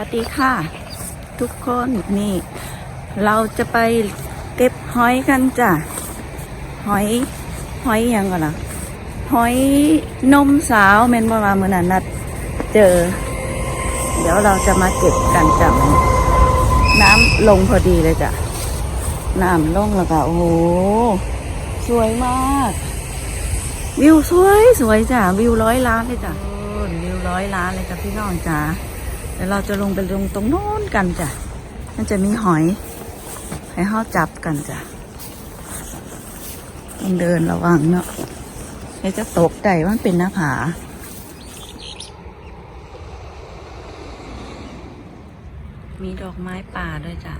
วัสดีค่ะ ทุกคนนี่ เราจะไปเก็บหอยกันจ้ะหอยหอยยังก่อนละหอยนมสาวเมนบอมาเมื่อนั้นนัดเจอ เดี๋ยวเราจะมาเก็บกันจ้ะน้ำลงพอดีเลยจ้ะน้ำลงแล้วก็โอ้โหสวยมาก วิวสวยสวยจ้ะวิวร้อยล้านเลยจ้ะวิวร้อยล้านเลยจ้ะพี่น้องจ้ะ เดี๋ยวเราจะลงไปลงตรงโน้นกันจ้ะมันจะมีหอยให้เขาจับกันจ้ะต้องเดินระวังเนาะเดี๋ยวจะตกใจว่ามันเป็นหน้าผามีดอกไม้ป่าด้วยจ้ะ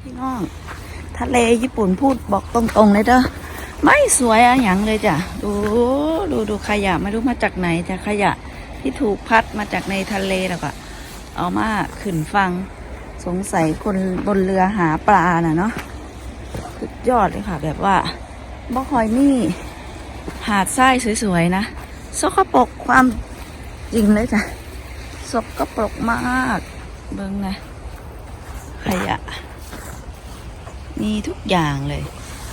พี่น้อง ทะเลญี่ปุ่นพูดบอกตรงๆเลยเด้อไม่สวยอะหยังเลยจ้ะ ดู ดูดูขยะไม่รู้มาจากไหนจ้ะขยะ ที่ถูกพัดมาจากในทะเลแล้วก็ เอามาขึ้นฟัง สงสัยคนบนเรือหาปลาน่ะเนาะสุดยอดเลยค่ะ แบบว่าบ่คอยนี่หาดทรายสวยๆนะสกปรกความจริงเลยจ้ะสกปรกมากเบิ่งนะขยะ มีทุกอย่างเลย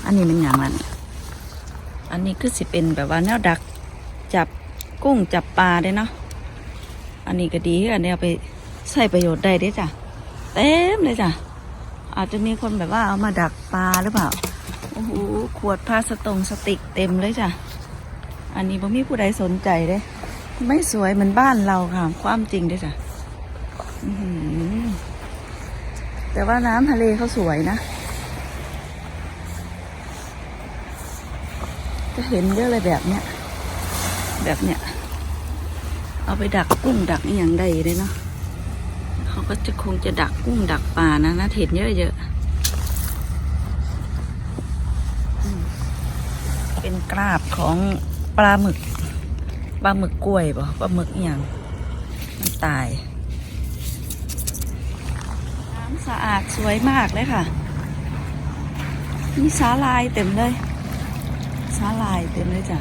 อันนี้มันอย่างมันอันนี้คือสิเป็นแบบว่าแนวดักจับกุ้งจับปลาได้เนาะ อันนี้ก็ดีอันนี้เอาไปใช้ประโยชน์ได้ด้จ้ะเต็มเลยจ้ะอาจจะมีคนแบบว่าเอามาดักปลาหรือเปล่าโอ้โหขวดพลาสตงสติกเต็มเลยจ้ะอันนี้บ่มีผู้ใดสนใจเด้ ไม่สวยเหมือนบ้านเราค่ะ ความจริงด้จ้ะแต่ว่าน้ำทะเลเขาสวยนะจะเห็นเยอะเลยแบบเนี้ยแบบเนี้ย เอาไปดักกุ้งดักอย่างใดเลยเนาะเขาก็จะคงจะดักกุ้งดักปลานะนะเห็นเยอะๆอืมเป็นกราบของปลาหมึกปลาหมึกกล้วยป่ะปลาหมึกอย่างมันตายน้ำสะอาดสวยมากเลยค่ะมีสาลายเต็มเลยสาลายเต็มเลยจ้ะ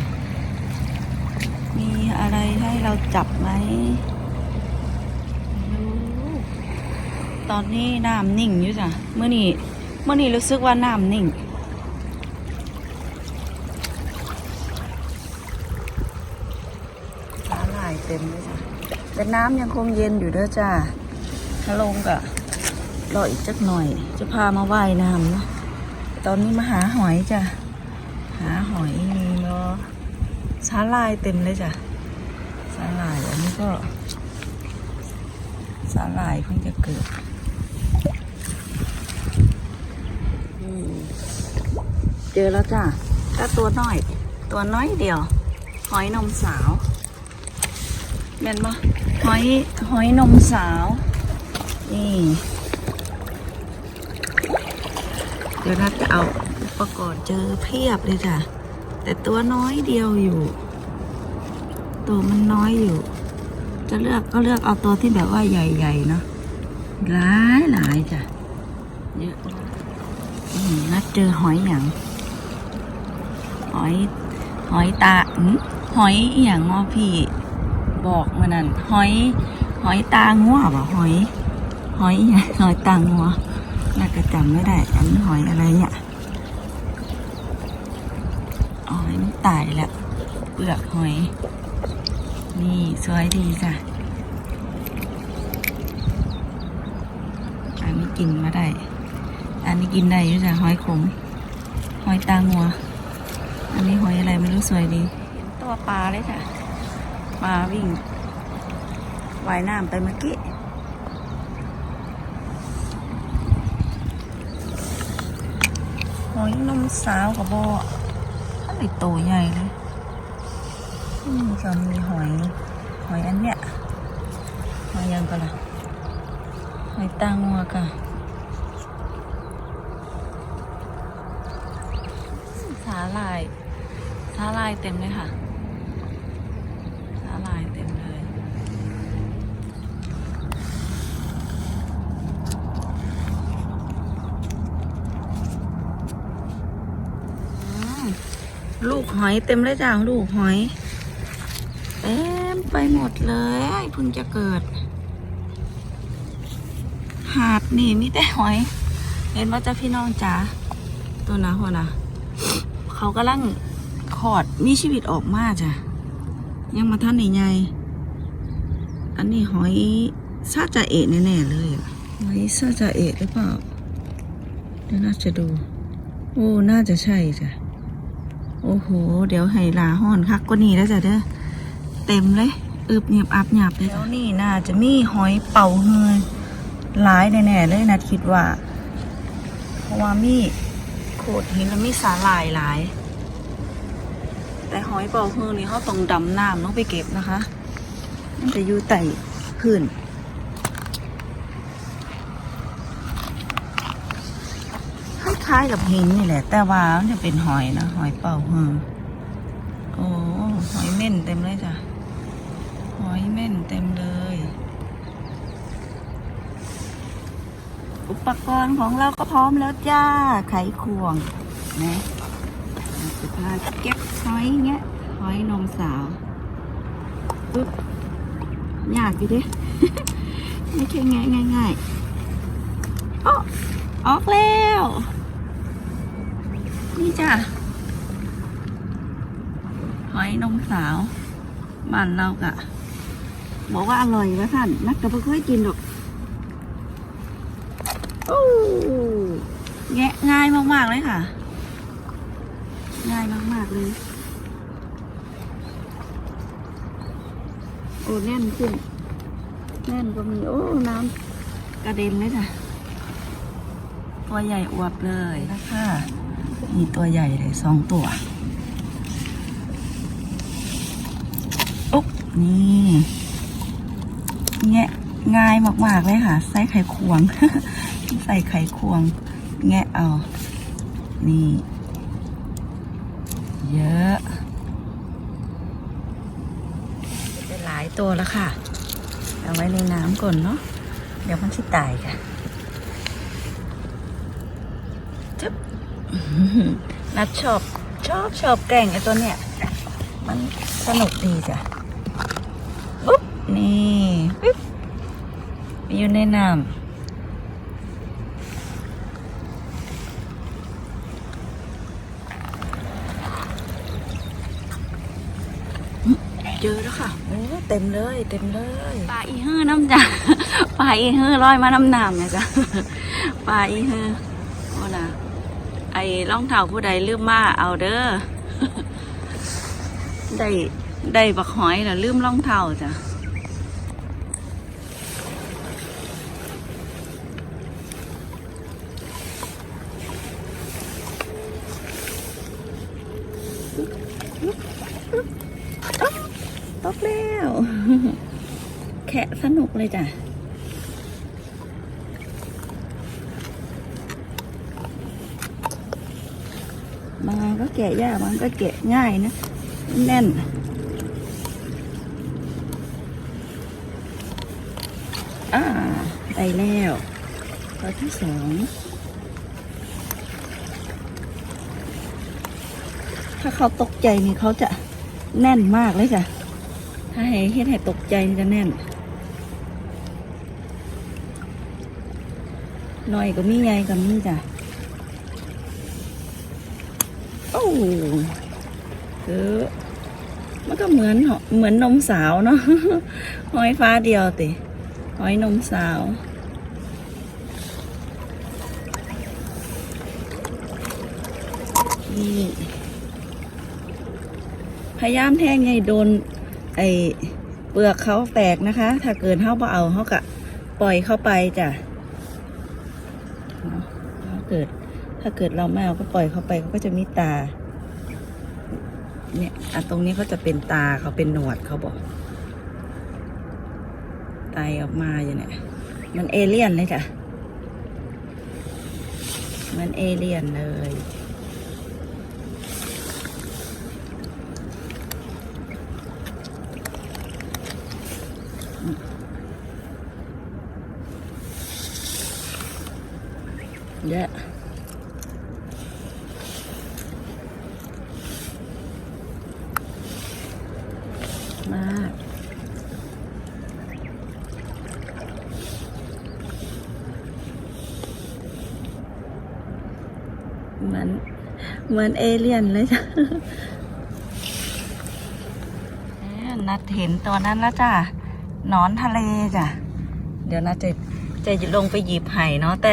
อะไรให้เราจับไหมรู้ตอนนี้น้ำนิ่งอยู่จ้ะเมื่อนี้เมื่อนี้รู้สึกว่าน้ำนิ่งสาลายเต็มเลยจ้ะแต่น้ำยังคงเย็นอยู่ด้อจ้าถ้าลงกะรออีกจักหน่อย จะพามาว่ายน้ำเนาะตอนนี้มาหาหอยจ้ะหาหอยเนาะสาลายเต็มเลยจ้ะ สาลายอันนี้ก็สาลายเพิ่งจะเกิดเจอแล้วจ้ะก็ตัวน้อย ตัวน้อยเดียว หอยนมสาวเห็นปะหอยหอยนมสาวนี่เดี๋ยวนัดจะเอาอุปกรณ์เจอเพียบเลยจ้ะแต่ตัวน้อยเดียวอยู่ ตัวมันน้อยอยู่ จะเลือกก็เลือกเอาตัวที่แบบว่าใหญ่ๆเนาะหลายหลายจ้ะเยอะนัดเจอหอยอย่างหอย หอยตาอืมหอยอย่างงอพี่บอกมานั่นหอย หอยตางัวบ่หอย หอยอหย่างหอยตางัวน่าจะจำไม่ได้ อันหอยอะไรเนี่ยอ๋อหอยมันตายแล้วเปลือกหอย นี่สวยดีจ้ะอันนี้กินมาได้ อันนี้กินได้อยู่จ้ะหอยขม หอยตางัว อันนี้หอยอะไรไม่รู้สวยดี ตัวปลาเลยจ้ะ ปลาวิ่งว่ายน้ำไปเมื่อกี้หอยนมสาวกับบอถ้าไอโตใหญ่เลย จะมีหอย หอยอันเนี้ยหอยยังกันล่ะหอยตางัวกะสาลายสาลายเต็มเลยค่ะสาลายเต็มเลยลูกหอยเต็มเลยจ้าลูกหอย ไปหมดเลยเพิ่งจะเกิด หาดนี่มีแต่หอย เห็นว่าจะพี่น้องจ๋าตัวนะหัวนะเขากำลังขอดมีชีวิตออกมาจ้ะ ยังมาท่านใหญ่ๆอันนี้หอยซาจาเอะแน่ๆเลยอะหอยซาจาเอะหรือเปล่าเดี๋ยวน่าจะดู โอ้ น่าจะใช่จ้ะ โอ้โห เดี๋ยวให้ลาห้อนคักก็นี่แล้วจ้ะเด้อ เต็มเลยอึบเงียบอับหยาบเลยแล้วนี่น่าจะมีหอยเป่าเฮยหลายแน่ๆเลยนะคิดว่า เพราะว่ามีโขดหินแล้วมีสาหร่ายหลาย แต่หอยเป่าเฮยนี่เขาต้องดำน้ำต้องไปเก็บนะคะมันจะอยู่ใต้พื้นคล้ายๆกับหินนี่แหละ แต่ว่ามันจะเป็นหอยนะ หอยเป่าเฮอโอ้หอยเม่นเต็มเลยจ้ะ หอยเม่นเต็มเลย อุปกรณ์ของเราก็พร้อมแล้วจ้า ไขควงนะสุดท้ายเก็บหอยเงี้ย หอยนมสาวปึ๊บยากอยู่ดิไม่ใช่ง่ายง่ายๆอ๋อออกแล้ว นี่จ้ะหอยนมสาว บ้านเรากะ บอกว่าอร่อยนะท่านนักแต่ไม่เคยกินหรอกโอ้แงะง่ายมากๆเลยค่ะ ง่ายมากๆเลย โอ้แน่นขึ้น แน่นก็มีโอ้น้ำกระเด็นเลยค่ะ ตัวใหญ่อวบเลยนะคะมีตัวใหญ่เลยสองตัวอุ๊บนี่ แงะง่ายมากๆเลยค่ะ ใส่ไข่ควง ใส่ไข่ควง แงะเอา นี่ เยอะหลายตัวแล้วค่ะ เอาไว้ในน้ำก่อนเนาะ เดี๋ยวมันสิตายค่ะจึ๊บนัดชอบชอบชอบแกล้งไอ้ตัวเนี้ย มันสนุกดีจ้ะ นี่ปุ๊บอยู่ในน้ำเจอแล้วค่ะโอ้เต็มเลย เต็มเลยปลาอีฮื้อน้ำจ้ะปลาอีฮื้อลอยมาน้ำน้ำนะจ๊ะปลาอีฮื้อโอ้นะไอ้ร่องเท้าผู้ใดลืมมาเอาเด้อได้ได้บักหอยแล้วลืมร่องเท้าจ้ะ ตกแล้ว แคะสนุก เลยจ้ะบางอันก็แกะยากบางอันก็แกะง่ายนะ แน่นอ่าได้แล้วตัวที่สองถ้าเขาตกใจนี่เขาจะแน่นมากเลยจ้ะ ถ้าให้เฮ็ดให้ตกใจนี่จะแน่น หน่อยก็มีใหญ่ก็มีจ้ะโอ้คือมันก็เหมือนเหมือนนมสาวเนาะหอยฟ้าเดียวติหอยนมสาวนี่พยายามแทงไงโดน ไอเปลือกเขาแตกนะคะ ถ้าเกินเขาเอาเขากะปล่อยเข้าไปจ้ะ เกิด ถ้าเกิดเราไม่เอาก็ปล่อยเขาไปเขาก็จะมีตา เนี่ยอะตรงนี้เขาจะเป็นตาเขาเป็นหนวดเขาบอกไตออกมาอย่างเนี่ยมันเอเลี่ยนเลยจ้ะมันเอเลี่ยนเลย เยอะมาเหมือนเหมือนเอเลียนเลยจ้ะนัดเห็นตัวนั้นแล้วจ้ะนอนทะเลจ้ะ เดี๋ยวนัดจะจะลงไปหยิบไห่เนาะแต่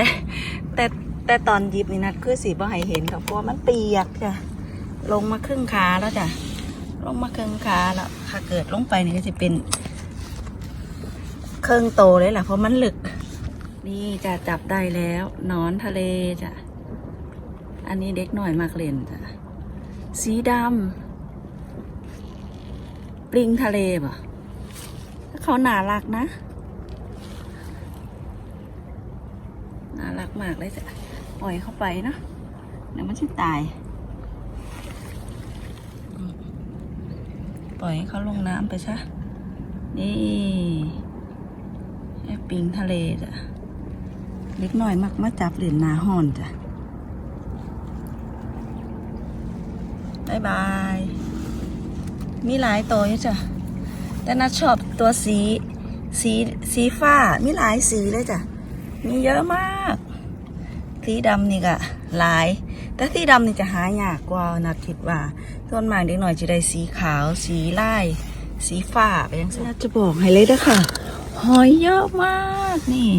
แต่ตอนหยิบนี่นัดคือสีบ่ไห่เห็นครับเพราะว่ามันเปียกจ้ะลงมาครึ่งขาแล้วจ้ะลงมาครึ่งขาแล้วถ้าเกิดลงไปนี่ก็จะเป็นเครื่องโตเลยแหละเพราะมันหลึก นี่จะจับได้แล้วนอนทะเลจ้ะอันนี้เด็กหน่อยมากเล่นจ้ะสีดำปลิงทะเลป่ะเขาหนารักนะน่ารักมากเลยจ้ะ ปล่อยเข้าไปเนาะเดี๋ยวมันจะตาย ปล่อยให้เขาลงน้ำไปซะนี่ไอ้ปิงทะเลจ้ะเล็กน้อยมักมาจับเหรียญนาห่อนจ้ะบายบาย มีหลายตัวอยู่จ้ะ แต่นัดชอบตัวสี สี สีฟ้า มีหลายสีเลยจ้ะ มีเยอะมาก สีดำนี่ก็หลาย แต่สีดำนี่จะหายากกว่านัดคิดว่าส่วนมากเด็กหน่อยจะได้สีขาว สีลาย สีฟ้าไปยังไงจะบอกให้เลยเด้อค่ะ หอยเยอะมากนี่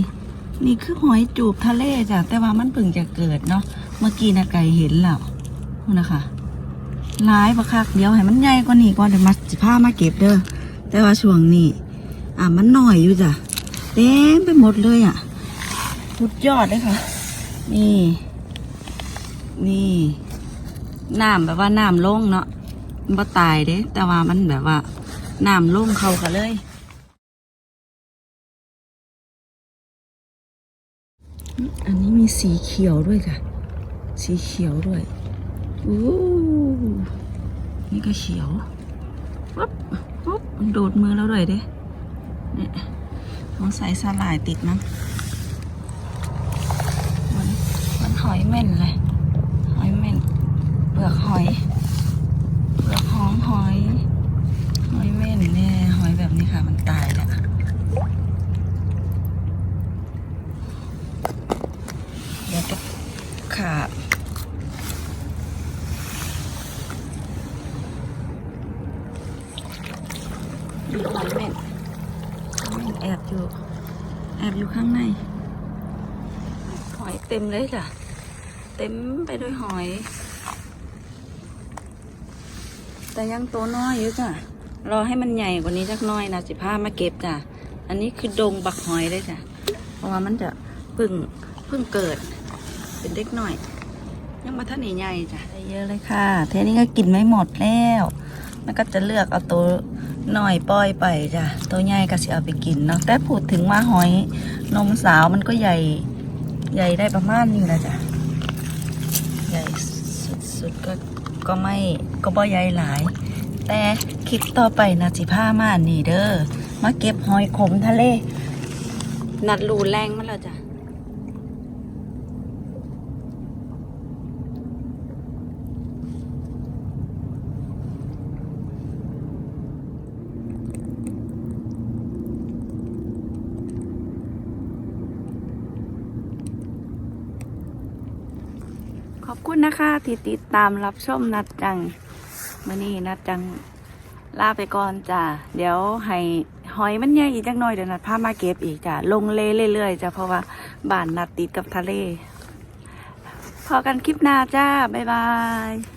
นี่คือหอยจูบทะเลจ้ะแต่ว่ามันเพิ่งจะเกิดเนาะเมื่อกี้นะไก่เห็นแล้วนู่นนะคะหลายปะคักเดียวให้มันใหญ่กว่านี้ก่อนเดี๋ยวมาสิพามาเก็บเด้อแต่ว่าช่วงนี้อะมันหน่อยอยู่จ้ะเต็มไปหมดเลยอะสุดยอดเลยค่ะ นี่ นี่น้ำแบบว่าน้ำลงเนาะมันบ่ตายเด้ แต่ว่ามันแบบว่าน้ำลงเข้ากันเลย อันนี้มีสีเขียวด้วยจ้ะสีเขียวด้วยอู้นี่ก็เขียวปุ๊บปุ๊บมันโดดมือแล้วด้วยเด้เนี่ยต้องใส่สลายติดมั้งเหมันเหมันห อยเม่นเลย หอยเม่นเปลือกหอย เปลือกหองหอย หอยเม่นเนี่ยหอยแบบนี้ค่ะมันตายแล้วเดี๋ยวจะขาบดูหอยเม่นหอยเม่นแอบอยู่ แอบอยู่ข้างใน หอยเต็มเลยจ้ะ เต็มไปด้วยหอย แต่ยังตัวน้อยอยู่จ้ะ รอให้มันใหญ่กว่านี้สักน้อยนะสิพามาเก็บจ้ะ อันนี้คือดงบักหอยเลยจ้ะ เพราะว่ามันจะเพึ่งเพึ่งเกิด เป็นเด็กหน่อย ยังมาท่านใหญ่จ้ะได้เยอะเลยค่ะ เทนี้ก็กินไม่หมดแล้วมันก็จะเลือกเอาตัวหน่อยปล่อยไปจ้ะ ตัวใหญ่ก็สิเอาไปกินเนาะ แต่พูดถึงว่าหอยนมสาวมันก็ใหญ่ใหญ่ได้ประมาณนี้แหละจ้ะ หญ่สุดๆก็ก็ไม่ก็บ่ใหญ่หลาย แต่คลิปต่อไปนะสิผ้ามานี่เด้อมาเก็บหอยขมทะเล นัดรูแรงมันแล้วจ้ะ คุณนะคะที่ติดตามรับชมนัดจังมื่อนี้นัดจังลาไปก่อนจ้ะเดี๋ยวให้หอยมันใหญ่อีกจักหน่อยเดี๋ยวนัดพามาเก็บอีกจ้ะลงเลเรื่อยๆจ้ะเพราะว่าบ้านนัดติดกับทะเลพอกันคลิปหน้าจ้าบ๊ายบาย